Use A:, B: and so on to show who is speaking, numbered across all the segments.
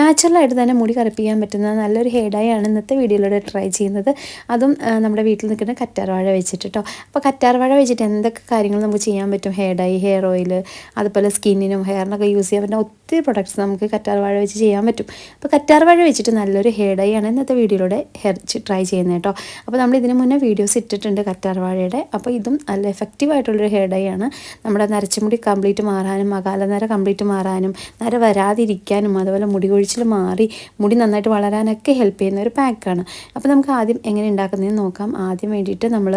A: നാച്ചുറലായിട്ട് തന്നെ മുടി കറുപ്പിക്കാൻ പറ്റുന്ന നല്ലൊരു ഹെയർ ഡൈ ആണ് ഇന്നത്തെ വീഡിയോയിലൂടെ ട്രൈ ചെയ്യുന്നത്. അതും നമ്മുടെ വീട്ടിൽ നിൽക്കുന്ന കറ്റാർവാഴ വെച്ചിട്ട് കേട്ടോ അപ്പോൾ കറ്റാർവാഴ വെച്ചിട്ട് എന്തൊക്കെ കാര്യങ്ങൾ നമുക്ക് ചെയ്യാൻ പറ്റും? ഹെയർ ഡൈ ഹെയർ ഓയിൽ അതുപോലെ സ്കിന്നിനും ഹെയറിനൊക്കെ യൂസ് ചെയ്യാൻ പറ്റുന്ന ഒത്തിരി പ്രൊഡക്ട്സ് നമുക്ക് കറ്റാർവാഴ വെച്ച് ചെയ്യാൻ പറ്റും. അപ്പോൾ കറ്റാർവാഴ വെച്ചിട്ട് നല്ലൊരു ഹെയർ ഡൈ ആണ് ഇന്നത്തെ വീഡിയോയിലൂടെ ഹെയർ ട്രൈ ചെയ്യുന്നത് കേട്ടോ. അപ്പോൾ നമ്മൾ ഇതിന് മുന്നേ വീഡിയോസ് ഇട്ടിട്ടുണ്ട് കറ്റാർവാഴയുടെ. അപ്പോൾ ഇതും നല്ല എഫക്റ്റീവ് ആയിട്ടുള്ളൊരു ഹെയർ ഡൈ ആണ്. നമ്മുടെ നരച്ചുമുടി കംപ്ലീറ്റ് മാറാനും അകാല നര കംപ്ലീറ്റ് മാറാനും നര വരാതിരിക്കാനും അതുപോലെ മുടി കൊഴിച്ചിൽ മാറി മുടി നന്നായിട്ട് വളരാനൊക്കെ ഹെൽപ്പ് ചെയ്യുന്ന ഒരു പാക്കാണ് അപ്പോൾ നമുക്ക് ആദ്യം എങ്ങനെ ഉണ്ടാക്കുന്നതെന്ന് നോക്കാം. ആദ്യം വേണ്ടിയിട്ട് നമ്മൾ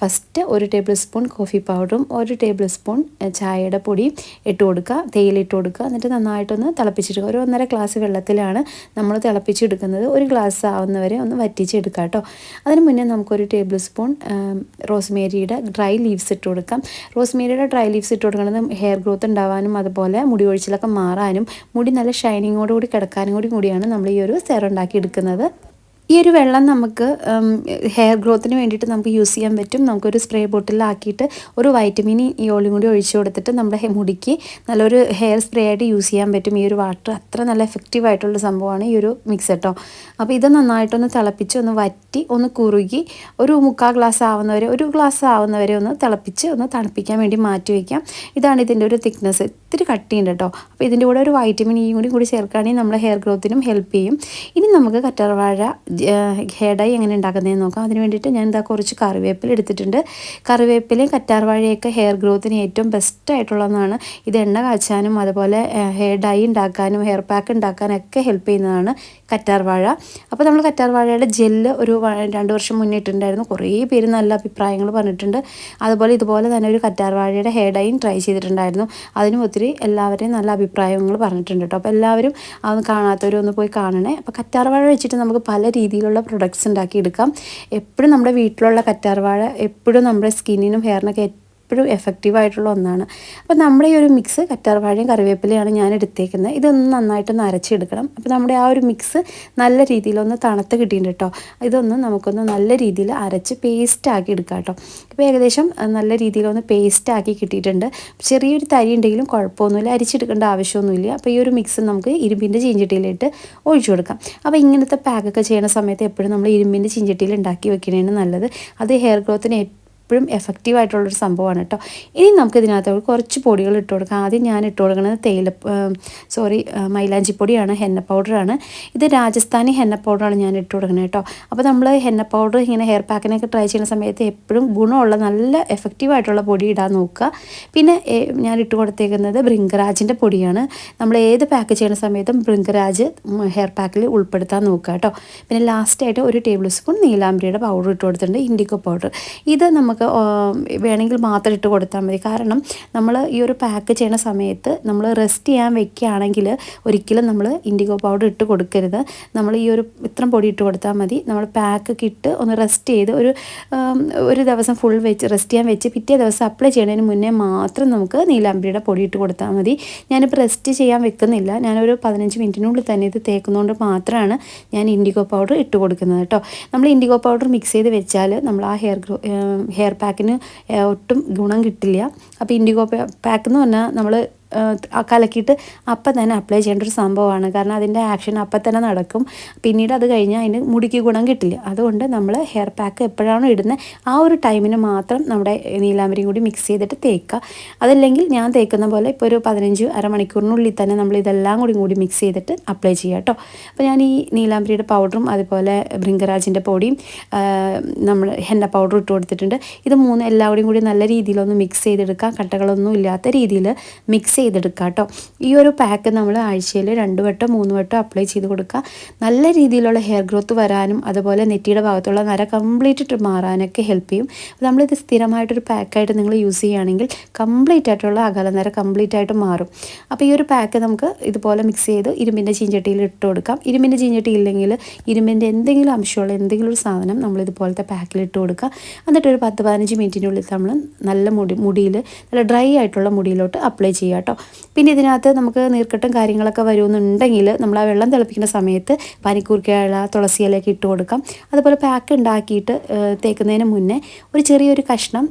A: ഫസ്റ്റ് ഒരു ടേബിൾ സ്പൂൺ കോഫി പൗഡറും ഒരു ടേബിൾ സ്പൂൺ ചായയുടെ പൊടിയും ഇട്ട് കൊടുക്കുക. തേയില ഇട്ട് കൊടുക്കുക. എന്നിട്ട് നന്നായിട്ടൊന്ന് തിളപ്പിച്ചെടുക്കുക ഒരു ഒന്നര ഗ്ലാസ് വെള്ളത്തിലാണ് നമ്മൾ തിളപ്പിച്ചെടുക്കുന്നത് ഒരു ഗ്ലാസ് ആവുന്നവരെ ഒന്ന് വറ്റിച്ചെടുക്കുക കേട്ടോ. അതിന് മുന്നേ നമുക്കൊരു ടേബിൾ സ്പൂൺ റോസ്മേരിയുടെ ഡ്രൈ ലീവ്സ് ഇട്ട് കൊടുക്കാം. റോസ്മേരിയുടെ ഡ്രൈ ലീവ്സ് ഇട്ട് കൊടുക്കുന്നത് ഹെയർ ഗ്രോത്ത് ഉണ്ടാവാനും അതുപോലെ മുടി ഒഴിച്ചിലൊക്കെ മാറാനും മുടി നല്ല ഷൈനിങ്ങോടുകൂടി കിടക്കാനും കൂടി കൂടിയാണ് നമ്മൾ ഈ ഒരു സെറുണ്ടാക്കി എടുക്കുന്നത്. ഈ ഒരു വെള്ളം നമുക്ക് ഹെയർ ഗ്രോത്തിന് വേണ്ടിയിട്ട് നമുക്ക് യൂസ് ചെയ്യാൻ പറ്റും. നമുക്കൊരു സ്പ്രേ ബോട്ടിലാക്കിയിട്ട് ഒരു വൈറ്റമിൻ ഇയോളും കൂടി ഒഴിച്ചു കൊടുത്തിട്ട് നമ്മുടെ മുടിക്ക് നല്ലൊരു ഹെയർ സ്പ്രേ ആയിട്ട് യൂസ് ചെയ്യാൻ പറ്റും. ഈ ഒരു വാട്ടർ അത്ര നല്ല എഫക്റ്റീവ് ആയിട്ടുള്ള സംഭവമാണ് ഈ ഒരു മിക്സ് കേട്ടോ അപ്പോൾ ഇത് നന്നായിട്ടൊന്ന് തിളപ്പിച്ച് ഒന്ന് വറ്റി ഒന്ന് കുറുകി ഒരു മുക്കാൽ ഗ്ലാസ് ആവുന്നവരെ ഒരു ഗ്ലാസ് ആവുന്നവരെ ഒന്ന് തിളപ്പിച്ച് ഒന്ന് തണുപ്പിക്കാൻ വേണ്ടി മാറ്റി വയ്ക്കാം ഇതാണ് ഇതിന്റെ ഒരു തിക്നെസ് ഇത്തിരി കട്ടിയുണ്ട് കേട്ടോ അപ്പോൾ ഇതിന്റെ കൂടെ ഒരു വൈറ്റമിൻ ഇ കൂടി കൂടി ചേർക്കുകയാണെങ്കിൽ നമ്മുടെ ഹെയർ ഗ്രോത്തിനും ഹെൽപ്പ് ചെയ്യും. ഇനി നമുക്ക് കറ്റാർവാഴ ഹെയർ ഡൈ എങ്ങനെ ഉണ്ടാക്കുന്നതെന്ന് നോക്കാം. അതിന് വേണ്ടിയിട്ട് ഞാൻ എന്താ കുറച്ച് കറിവേപ്പില എടുത്തിട്ടുണ്ട്. കറിവേപ്പിലയും കറ്റാർവാഴയൊക്കെ ഹെയർ ഗ്രോത്തിന് ഏറ്റവും ബെസ്റ്റ് ആയിട്ടുള്ളതാണ് ഇത് എണ്ണ കാച്ചാനും അതുപോലെ ഹെയർ ഡൈ ഉണ്ടാക്കാനും ഹെയർ പാക്ക് ഉണ്ടാക്കാനൊക്കെ ഹെൽപ്പ് ചെയ്യുന്നതാണ് കറ്റാർവാഴ അപ്പോൾ നമ്മൾ കറ്റാർവാഴയുടെ ജെല്ല് ഒരു രണ്ട് വർഷം മുന്നേ ഇട്ടിട്ടുണ്ടായിരുന്നു. കുറേ പേര് നല്ല അഭിപ്രായങ്ങൾ പറഞ്ഞിട്ടുണ്ട്. അതുപോലെ ഇതുപോലെ തന്നെ ഒരു കറ്റാർവാഴയുടെ ഹെയർ ട്രൈ ചെയ്തിട്ടുണ്ടായിരുന്നു. അതിനും ഒത്തിരി എല്ലാവരെയും നല്ല അഭിപ്രായങ്ങൾ പറഞ്ഞിട്ടുണ്ട് കേട്ടോ. അപ്പോൾ എല്ലാവരും അതൊന്ന് കാണാത്തവരും ഒന്ന് പോയി കാണണേ. അപ്പോൾ കറ്റാർവാഴ വെച്ചിട്ട് നമുക്ക് പല രീതിയിലുള്ള പ്രൊഡക്ട്സ് ഉണ്ടാക്കിയെടുക്കാം എപ്പോഴും നമ്മുടെ വീട്ടിലുള്ള കറ്റാർവാഴ എപ്പോഴും നമ്മുടെ സ്കിന്നിനും ഹെയറിനൊക്കെ എപ്പോഴും എഫക്റ്റീവായിട്ടുള്ള ഒന്നാണ്. അപ്പോൾ നമ്മുടെ ഈ ഒരു മിക്സ് കറ്റാർവാഴയും കറിവേപ്പിലയാണ് ഞാൻ എടുത്തേക്കുന്നത്. ഇതൊന്ന് നന്നായിട്ടൊന്ന് അരച്ചെടുക്കണം. അപ്പോൾ നമ്മുടെ ആ ഒരു മിക്സ് നല്ല രീതിയിലൊന്ന് തണുത്ത് കിട്ടിയിട്ടുണ്ട് കേട്ടോ ഇതൊന്ന് നമുക്കൊന്ന് നല്ല രീതിയിൽ അരച്ച് പേസ്റ്റ് ആക്കി എടുക്കാം കേട്ടോ ഇപ്പോൾ ഏകദേശം നല്ല രീതിയിലൊന്ന് പേസ്റ്റ് ആക്കി കിട്ടിയിട്ടുണ്ട്. ചെറിയൊരു തരി ഉണ്ടെങ്കിലും കുഴപ്പമൊന്നുമില്ല. അരിച്ചെടുക്കേണ്ട ആവശ്യമൊന്നുമില്ല. അപ്പോൾ ഈ ഒരു മിക്സ് നമുക്ക് ഇരുമ്പിന്റെ ചീഞ്ചട്ടിയിലിട്ട് ഒഴിച്ചു കൊടുക്കാം. അപ്പോൾ ഇങ്ങനത്തെ പാക്കൊക്കെ ചെയ്യുന്ന സമയത്ത് എപ്പോഴും നമ്മൾ ഇരുമ്പിന്റെ ചീഞ്ചട്ടിയിൽ ഉണ്ടാക്കി വെക്കുന്നതാണ് നല്ലത്. അത് ഹെയർ ഗ്രോത്തിന് എപ്പോഴും എഫക്റ്റീവ് ആയിട്ടുള്ളൊരു സംഭവമാണ് കേട്ടോ ഇനി നമുക്ക് ഇതിനകത്ത് കുറച്ച് പൊടികൾ ഇട്ട് കൊടുക്കാം. ആദ്യം ഞാൻ ഇട്ട് കൊടുക്കുന്നത് തേയില സോറി മൈലാഞ്ചി പൊടിയാണ് ഹെന്ന പൗഡറാണ് ഇത് രാജസ്ഥാനി ഹെന്ന പൗഡറാണ് ഞാൻ ഇട്ട് കൊടുക്കുന്നത് കേട്ടോ അപ്പോൾ നമ്മൾ ഹെന്ന പൗഡർ ഇങ്ങനെ ഹെയർ പാക്കിനൊക്കെ ട്രൈ ചെയ്യുന്ന സമയത്ത് എപ്പോഴും ഗുണമുള്ള നല്ല എഫക്റ്റീവ് ആയിട്ടുള്ള പൊടി ഇടാൻ നോക്കുക. പിന്നെ ഞാൻ ഇട്ട് കൊടുത്തേക്കുന്നത് ബൃങ്കരാജിന്റെ പൊടിയാണ്. നമ്മൾ ഏത് പാക്ക് ചെയ്യുന്ന സമയത്തും ബൃങ്കരാജ് ഹെയർ പാക്കിൽ ഉൾപ്പെടുത്താൻ നോക്കുക കേട്ടോ പിന്നെ ലാസ്റ്റായിട്ട് ഒരു ടേബിൾ സ്പൂൺ നീലാംബ്രിയുടെ പൗഡർ ഇട്ട് കൊടുത്തിട്ടുണ്ട് ഇൻഡിക്കോ പൗഡർ ഇത് നമുക്ക് ആ, വേണമെങ്കിൽ മാത്രം ഇട്ട് കൊടുത്താൽ മതി. കാരണം നമ്മൾ ഈ ഒരു പാക്ക് ചെയ്യുന്ന സമയത്ത് നമ്മൾ റെസ്റ്റ് ചെയ്യാൻ വെക്കുകയാണെങ്കിൽ ഒരിക്കലും നമ്മൾ ഇൻഡിഗോ പൗഡർ ഇട്ട് കൊടുക്കരുത്. നമ്മൾ ഈ ഒരു ഇത്രയും പൊടി ഇട്ട് കൊടുത്താൽ മതി. നമ്മൾ പാക്ക് ഇട്ട് ഒന്ന് റെസ്റ്റ് ചെയ്ത് ഒരു ഒരു ദിവസം ഫുൾ വെച്ച് റെസ്റ്റ് ചെയ്യാൻ വെച്ച് പിറ്റേ ദിവസം അപ്ലൈ ചെയ്യുന്നതിന് മുന്നേ മാത്രം നമുക്ക് നീലാംബരിയുടെ പൊടി ഇട്ട് കൊടുത്താൽ മതി. ഞാനിപ്പോൾ റെസ്റ്റ് ചെയ്യാൻ വെക്കുന്നില്ല. ഞാനൊരു പതിനഞ്ച് മിനിറ്റിനുള്ളിൽ തന്നെ ഇത് തേക്കുന്നതുകൊണ്ട് മാത്രമാണ് ഞാൻ ഇൻഡിഗോ പൗഡർ ഇട്ട് കൊടുക്കുന്നത് കേട്ടോ. നമ്മൾ ഇൻഡിഗോ പൗഡർ മിക്സ് ചെയ്ത് വെച്ചാൽ നമ്മൾ ആ ഹെയർ ഗ്രോ ഹെയർ പാക്കിന് ഒട്ടും ഗുണം കിട്ടില്ല. അപ്പോൾ ഇൻഡിഗോ പാക്ക് എന്ന് പറഞ്ഞാൽ നമ്മൾ കലക്കിയിട്ട് അപ്പം തന്നെ അപ്ലൈ ചെയ്യേണ്ട ഒരു സംഭവമാണ്. കാരണം അതിന്റെ ആക്ഷൻ അപ്പം തന്നെ നടക്കും. പിന്നീട് അത് കഴിഞ്ഞാൽ അതിന് മുടിക്ക് ഗുണം കിട്ടില്ല. അതുകൊണ്ട് നമ്മൾ ഹെയർ പാക്ക് എപ്പോഴാണോ ഇടുന്നത് ആ ഒരു ടൈമിന് മാത്രം നമ്മുടെ നീലാമ്പരിയും കൂടി മിക്സ് ചെയ്തിട്ട് തേക്കുക. അതല്ലെങ്കിൽ ഞാൻ തേക്കുന്ന പോലെ ഇപ്പോൾ ഒരു പതിനഞ്ച് അരമണിക്കൂറിനുള്ളിൽ തന്നെ നമ്മൾ ഇതെല്ലാം കൂടി കൂടി മിക്സ് ചെയ്തിട്ട് അപ്ലൈ ചെയ്യുക കേട്ടോ അപ്പോൾ ഞാൻ ഈ നീലാമ്പരിയുടെ പൗഡറും അതുപോലെ ഭൃംഗരാജിന്റെ പൊടിയും നമ്മൾ ഹെന്ന പൗഡർ ഇട്ട് കൊടുത്തിട്ടുണ്ട്. ഇത് മൂന്ന് എല്ലാം കൂടി നല്ല രീതിയിലൊന്ന് മിക്സ് ചെയ്തെടുക്കാം. കട്ടകളൊന്നും ഇല്ലാത്ത രീതിയിൽ മിക്സ് ചെയ്തെടുക്കുക കേട്ടോ ഈ ഒരു പാക്ക് നമ്മൾ ആഴ്ചയിൽ രണ്ട് വട്ടം മൂന്ന് വട്ടം അപ്ലൈ ചെയ്ത് കൊടുക്കുക. നല്ല രീതിയിലുള്ള ഹെയർ ഗ്രോത്ത് വരാനും അതുപോലെ നെറ്റിയുടെ ഭാഗത്തുള്ള നര കംപ്ലീറ്റ് മാറാനൊക്കെ ഹെൽപ്പ് ചെയ്യും. നമ്മളിത് സ്ഥിരമായിട്ടൊരു പാക്കായിട്ട് നിങ്ങൾ യൂസ് ചെയ്യുകയാണെങ്കിൽ കംപ്ലീറ്റ് ആയിട്ടുള്ള അകല നര കംപ്ലീറ്റ് ആയിട്ട് മാറും. അപ്പോൾ ഈ ഒരു പാക്ക് നമുക്ക് ഇതുപോലെ മിക്സ് ചെയ്ത് ഇരുമ്പിന്റെ ചീഞ്ചട്ടിയിൽ ഇട്ട് കൊടുക്കാം. ഇരുമ്പിന്റെ ചീഞ്ചട്ടി ഇല്ലെങ്കിൽ ഇരുമ്പിന്റെ എന്തെങ്കിലും അംശമുള്ള എന്തെങ്കിലും ഒരു സാധനം നമ്മൾ ഇതുപോലത്തെ പാക്കിൽ ഇട്ട് കൊടുക്കുക. എന്നിട്ട് ഒരു പത്ത് പതിനഞ്ച് മിനിറ്റിനുള്ളിൽ നമ്മൾ നല്ല മുടി മുടിയിൽ നല്ല ഡ്രൈ ആയിട്ടുള്ള മുടിയിലോട്ട് അപ്ലൈ ചെയ്യുക കേട്ടോ. പിന്നെ ഇതിനകത്ത് നമുക്ക് നീർക്കെട്ടും കാര്യങ്ങളൊക്കെ വരുമെന്നുണ്ടെങ്കിൽ നമ്മൾ ആ വെള്ളം തിളപ്പിക്കുന്ന സമയത്ത് പനിക്കൂർക്കയില തുളസി ഇലയൊക്കെ ഇട്ട് കൊടുക്കാം. അതുപോലെ പാക്ക് ഉണ്ടാക്കിയിട്ട് തേക്കുന്നതിന് മുന്നേ ഒരു ചെറിയൊരു കഷ്ണം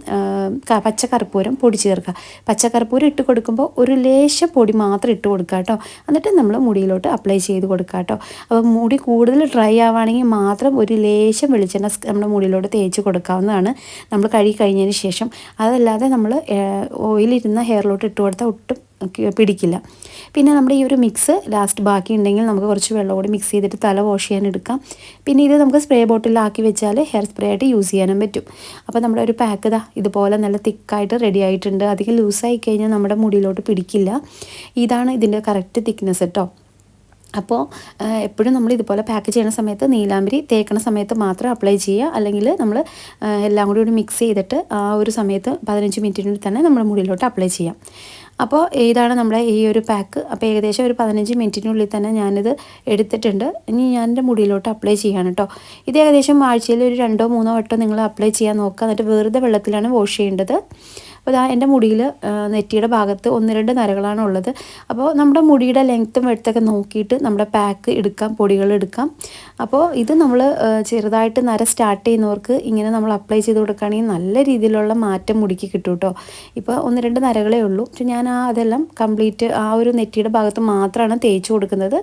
A: പച്ചക്കർപ്പൂരം പൊടി ചേർക്കുക. പച്ചക്കർപ്പൂരം ഇട്ട് കൊടുക്കുമ്പോൾ ഒരു ലേശം പൊടി മാത്രം ഇട്ട് കൊടുക്കുക കേട്ടോ. എന്നിട്ട് നമ്മൾ മുടിയിലോട്ട് അപ്ലൈ ചെയ്ത് കൊടുക്കുക കേട്ടോ. അപ്പോൾ മുടി കൂടുതൽ ഡ്രൈ ആവുകയാണെങ്കിൽ മാത്രം ഒരു ലേശം വെളിച്ചെണ്ണ നമ്മുടെ മുടിയിലോട്ട് തേച്ച് കൊടുക്കാവുന്നതാണ്. നമ്മൾ കഴുകി കഴിഞ്ഞതിന് ശേഷം. അതല്ലാതെ നമ്മൾ ഓയിലിരുന്ന ഹെയറിലോട്ട് ഇട്ട് കൊടുത്താൽ ഒട്ടും പിടിക്കില്ല. പിന്നെ നമ്മുടെ ഈ ഒരു മിക്സ് ലാസ്റ്റ് ബാക്കി ഉണ്ടെങ്കിൽ നമുക്ക് കുറച്ച് വെള്ളം കൂടി മിക്സ് ചെയ്തിട്ട് തല വാഷ് ചെയ്യാൻ എടുക്കാം. പിന്നെ ഇത് നമുക്ക് സ്പ്രേ ബോട്ടിലാക്കി വെച്ചാൽ ഹെയർ സ്പ്രേ ആയിട്ട് യൂസ് ചെയ്യാനും പറ്റും. അപ്പോൾ നമ്മുടെ ഒരു പാക്ക് ഇതാ ഇതുപോലെ നല്ല തിക്കായിട്ട് റെഡി ആയിട്ടുണ്ട്. അധികം ലൂസായി കഴിഞ്ഞാൽ നമ്മുടെ മുടിയിലോട്ട് പിടിക്കില്ല. ഇതാണ് ഇതിന്റെ കറക്റ്റ് തിക്നെസ് കേട്ടോ അപ്പോൾ എപ്പോഴും നമ്മൾ ഇതുപോലെ പാക്ക് ചെയ്യുന്ന സമയത്ത് നീലാമ്പരി തേക്കണ സമയത്ത് മാത്രം അപ്ലൈ ചെയ്യുക. അല്ലെങ്കിൽ നമ്മൾ എല്ലാം കൂടി കൂടി മിക്സ് ചെയ്തിട്ട് ആ ഒരു സമയത്ത് പതിനഞ്ച് മിനിറ്റിനുള്ളിൽ തന്നെ നമ്മുടെ മുടിയിലോട്ട് അപ്ലൈ ചെയ്യാം. അപ്പോൾ ഇതാണ് നമ്മുടെ ഈ ഒരു പാക്ക് അപ്പോൾ ഏകദേശം ഒരു പതിനഞ്ച് മിനിറ്റിനുള്ളിൽ തന്നെ ഞാനിത് എടുത്തിട്ടുണ്ട്. ഇനി ഞാൻ എന്റെ മുടിയിലോട്ട് അപ്ലൈ ചെയ്യാണ് കേട്ടോ ഇത് ഏകദേശം ആഴ്ചയിൽ ഒരു രണ്ടോ മൂന്നോ വട്ടോ നിങ്ങൾ അപ്ലൈ ചെയ്യാൻ നോക്കുക. എന്നിട്ട് വെറുതെ വെള്ളത്തിലാണ് വാഷ് ചെയ്യേണ്ടത്. അപ്പോൾ ഇതാ എന്റെ മുടിയിൽ നെറ്റിയുടെ ഭാഗത്ത് ഒന്ന് രണ്ട് നരകളാണ് ഉള്ളത്. അപ്പോൾ നമ്മുടെ മുടിയുടെ ലെങ്ത്തും വെടുത്തൊക്കെ നോക്കിയിട്ട് നമ്മുടെ പാക്ക് എടുക്കാം പൊടികൾ എടുക്കാം. അപ്പോൾ ഇത് നമ്മൾ ചെറുതായിട്ട് നര സ്റ്റാർട്ട് ചെയ്യുന്നവർക്ക് ഇങ്ങനെ നമ്മൾ അപ്ലൈ ചെയ്ത് കൊടുക്കുകയാണെങ്കിൽ നല്ല രീതിയിലുള്ള മാറ്റം മുടിക്ക് കിട്ടും കേട്ടോ. ഇപ്പോൾ ഒന്ന് രണ്ട് നരകളേ ഉള്ളൂ. പക്ഷെ ഞാൻ ആ അതെല്ലാം കംപ്ലീറ്റ് ആ ഒരു നെറ്റിയുടെ ഭാഗത്ത് മാത്രമാണ് തേച്ച് കൊടുക്കുന്നത്.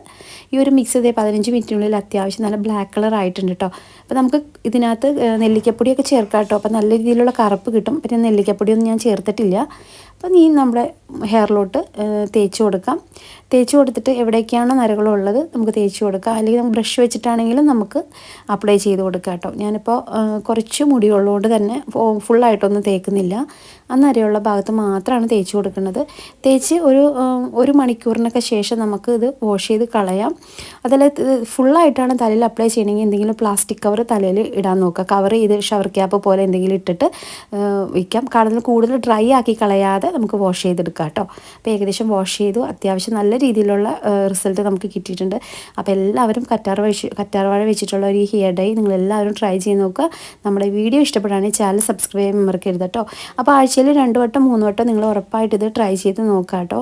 A: ഈ ഒരു മിക്സ് ചെയ്തേ പതിനഞ്ച് മിനിറ്റിനുള്ളിൽ അത്യാവശ്യം നല്ല ബ്ലാക്ക് കളർ ആയിട്ടുണ്ട് കേട്ടോ. അപ്പോൾ നമുക്ക് ഇതിനകത്ത് നെല്ലിക്കപ്പൊടിയൊക്കെ ചേർക്കാം കേട്ടോ അപ്പോൾ നല്ല രീതിയിലുള്ള കറുപ്പ് കിട്ടും. പിന്നെ നെല്ലിക്കപ്പൊടിയൊന്നും ഞാൻ ചേർത്തിട്ടില്ല. അപ്പോൾ ഈ നമ്മുടെ ഹെയറിലോട്ട് തേച്ച് കൊടുക്കാം. തേച്ച് കൊടുത്തിട്ട് എവിടേക്കാണോ നരകളുള്ളത് നമുക്ക് തേച്ച് കൊടുക്കാം. അല്ലെങ്കിൽ നമുക്ക് ബ്രഷ് വെച്ചിട്ടാണെങ്കിലും നമുക്ക് അപ്ലൈ ചെയ്ത് കൊടുക്കാം കേട്ടോ. ഞാനിപ്പോൾ കുറച്ച് മുടിയുള്ളതുകൊണ്ട് തന്നെ ഫുള്ളായിട്ടൊന്നും തേക്കുന്നില്ല. ആ നരയുള്ള ഭാഗത്ത് മാത്രമാണ് തേച്ച് കൊടുക്കുന്നത്. തേച്ച് ഒരു ഒരു മണിക്കൂറിനൊക്കെ ശേഷം നമുക്ക് ഇത് വാഷ് ചെയ്ത് കളയാം. അതല്ല ഫുള്ളായിട്ടാണ് തലയിൽ അപ്ലൈ ചെയ്യണമെങ്കിൽ എന്തെങ്കിലും പ്ലാസ്റ്റിക് കവർ തലയിൽ ഇടാൻ നോക്കുക. കവർ ചെയ്ത് ഷവർ ക്യാപ്പ് പോലെ എന്തെങ്കിലും ഇട്ടിട്ട് വയ്ക്കാം. കാരണം കൂടുതൽ ഡ്രൈ ആക്കി കളയാതെ നമുക്ക് വാഷ് ചെയ്തെടുക്കാം കേട്ടോ. അപ്പോൾ ഏകദേശം വാഷ് ചെയ്തു. അത്യാവശ്യം നല്ല രീതിയിലുള്ള റിസൾട്ട് നമുക്ക് കിട്ടിയിട്ടുണ്ട്. അപ്പോൾ എല്ലാവരും കറ്റാർ വെച്ച് കറ്റാർവാഴ വെച്ചിട്ടുള്ള ഒരു ഹെയർ ഡൈ നിങ്ങൾ എല്ലാവരും ട്രൈ ചെയ്ത് നോക്കുക. നമ്മുടെ വീഡിയോ ഇഷ്ടപ്പെടുകയാണെങ്കിൽ ചാനൽ സബ്സ്ക്രൈബ് ചെയ്യാൻ മറക്കരുത് കേട്ടോ. അപ്പോൾ ആഴ്ചയിൽ രണ്ട് വട്ടം മൂന്ന് വട്ടം നിങ്ങൾ ഉറപ്പായിട്ട് ഇത് ട്രൈ ചെയ്ത് നോക്കുക കേട്ടോ.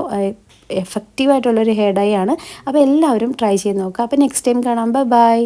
A: എഫക്റ്റീവായിട്ടുള്ളൊരു ഹെയർ ഡൈ ആണ്. അപ്പോൾ എല്ലാവരും ട്രൈ ചെയ്ത് നോക്കുക. അപ്പോൾ നെക്സ്റ്റ് ടൈം കാണാം ബൈ